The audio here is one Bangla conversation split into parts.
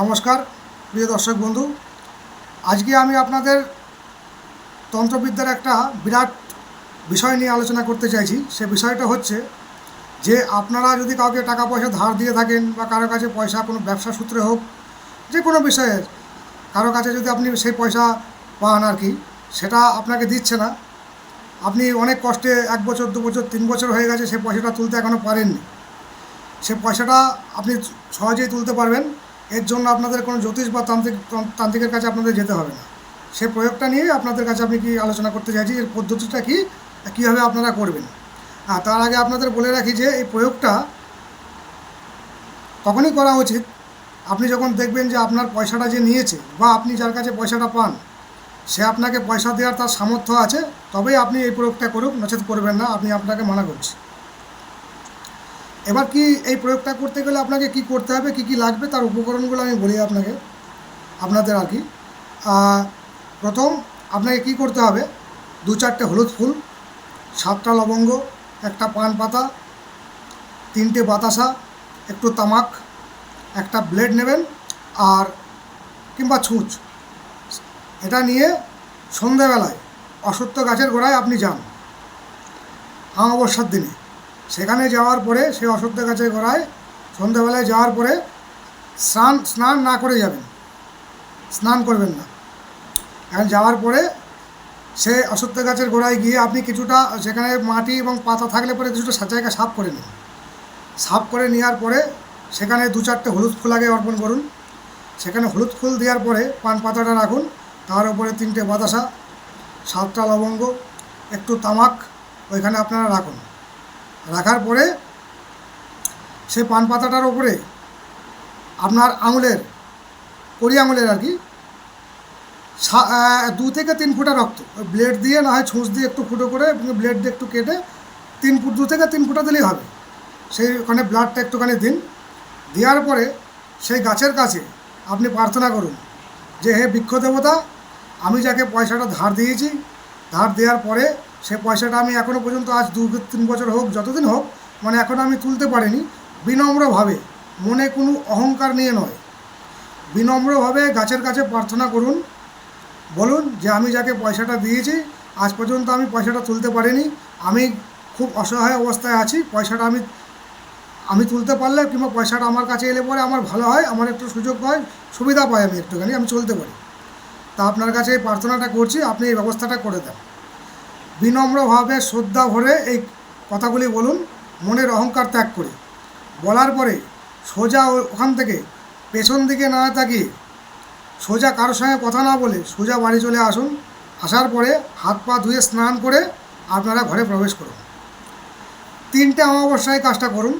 নমস্কার, প্রিয় দর্শক বন্ধু। আজকে আমি আপনাদের তন্ত্রবিদ্যার একটা বিরাট বিষয় নিয়ে আলোচনা করতে চাইছি। সে বিষয়টা হচ্ছে যে, আপনারা যদি কাউকে টাকা পয়সা ধার দিয়ে থাকেন বা কারও কাছে পয়সা, কোনো ব্যবসা সূত্রে হোক, যে কোনো বিষয়ে কারও কাছে যদি আপনি সেই পয়সা পান আর কি, সেটা আপনাকে দিচ্ছে না। আপনি অনেক কষ্টে এক বছর, দু বছর, তিন বছর হয়ে গেছে সেই পয়সাটা তুলতে এখনও পারেননি। সে পয়সাটা আপনি সহজেই তুলতে পারবেন। এর জন্য আপনাদের কোনো জ্যোতিষ বা তান্ত্রিক, তান্ত্রিকের কাছে আপনাদের যেতে হবে না। সে প্রয়োগটা নিয়ে আপনাদের কাছে আমি কি আলোচনা করতে চাইছি, এর পদ্ধতিটা কী, কীভাবে আপনারা করবেন। আর তার আগে আপনাদের বলে রাখি যে, এই প্রয়োগটা তখনই করা উচিত। আপনি যখন দেখবেন যে আপনার পয়সাটা যে নিয়েছে বা আপনি যার কাছে পয়সাটা পান, সে আপনাকে পয়সা দেওয়ার তার সামর্থ্য আছে, তবেই আপনি এই প্রয়োগটা করুক, নচেত করবেন না, আপনি আপনাকে মানা করছি। এবার কি এই প্রয়োগটা করতে গেলে আপনাকে কি করতে হবে, কি কি লাগবে তার উপকরণগুলো আমি বলি আপনাকে, আপনাদের আর কি। প্রথম আপনাকে কি করতে হবে, দু চারটে হলুদ ফুল, সাতটা লবঙ্গ, একটা পান পাতা, তিনটে বাতাসা, একটু তামাক, একটা ব্লেড নেবেন আর কিংবা ছুঁচ। এটা নিয়ে সন্ধেবেলায় অসত্য গাছের গোড়ায় আপনি যান আমাবস্যার দিনে। সেখানে যাওয়ার পরে সেই অসত্য গাছের গোড়ায়, সন্ধ্যাবেলায় যাওয়ার পরে স্নান স্নান না করে যাবেন। স্নান করবেন না। এখন যাওয়ার পরে সে অসত্য গাছের গোড়ায় গিয়ে আপনি কিছুটা সেখানে মাটি এবং পাতা থাকলে পরে কিছুটা সা- জায়গা সাফ করে নিন। সাফ করে নেওয়ার পরে সেখানে দু চারটে হলুদ ফুল আগে অর্পণ করুন। সেখানে হলুদ ফুল দেওয়ার পরে পান পাতাটা রাখুন। তার উপরে তিনটে বাতাসা, সাতটা লবঙ্গ, একটু তামাক, ওইখানে আপনারা রাখুন। রাখার পরে সেই পান পাতাটার ওপরে আপনার আঙুলের, কড়ি আঙুলের আর কি দু থেকে তিন ফুটা রক্ত, ব্লেড দিয়ে না হয় ছুঁচ দিয়ে একটু ফুটো করে ব্লেড দিয়ে একটু কেটে তিন ফুট, দু থেকে তিন ফুটা দিলেই হবে। সেই ওখানে ব্লাডটা একটুখানি দিন। দেওয়ার পরে সেই গাছের কাছে আপনি প্রার্থনা করুন যে, হে বৃক্ষ দেবতা আমি যাকে পয়সাটা ধার দিয়েছি, ধার দেওয়ার পরে সে পয়সাটা আমি এখনও পর্যন্ত আজ দু তিন বছর হোক, যতদিন হোক মানে এখনও আমি তুলতে পারিনি, বিনম্রভাবে, মনে কোনো অহংকার নিয়ে নয়। বিনম্রভাবে গাছের কাছে প্রার্থনা করুন, বলুন যে আমি যাকে পয়সাটা দিয়েছি, আজ পর্যন্ত আমি পয়সাটা তুলতে পারিনি, আমি খুব অসহায় অবস্থায় আছি, পয়সাটা আমি আমি তুলতে পারলে কিংবা পয়সাটা আমার কাছে এলে পরে আমার ভালো হয়, আমার একটু সুযোগ হয়, সুবিধা পাই আমি একটুখানি, আমি চলতে পারি। তা আপনার কাছে এই প্রার্থনাটা করছি, আপনি এই ব্যবস্থাটা করে দেন। বিনম্রভাবে শ্রদ্ধা ভরে এই কথাগুলি বলুন, মনের অহংকার ত্যাগ করে। বলার পরে সোজা ওখান থেকে পেছন দিকে না তাকিয়ে সোজা কারোর সঙ্গে কথা না বলে সোজা বাড়ি চলে আসুন। আসার পরে হাত পা ধুয়ে স্নান করে আপনারা ঘরে প্রবেশ করুন। তিনটে অমাবস্যায় কাজটা করুন।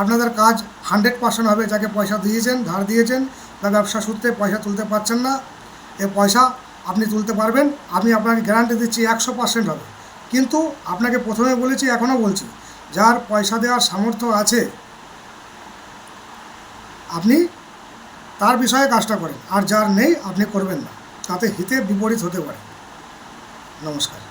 আপনাদের কাজ হান্ড্রেড পার্সেন্ট হবে। যাকে পয়সা দিয়েছেন, ধার দিয়েছেন বা ব্যবসা সূত্রে পয়সা তুলতে পারছেন না, এ পয়সা আপনি তুলতে পারবেন। আমি আপনাকে গ্যারান্টি দিচ্ছি একশো পার্সেন্ট হবে। কিন্তু আপনাকে প্রথমে বলেছি এখনও বলছি, যার পয়সা দেওয়ার সামর্থ্য আছে, আপনি তার বিষয়ে কাজটা করেন, আর যার নেই, আপনি করবেন না। তাতে হিতে বিপরীত হতে পারে। নমস্কার।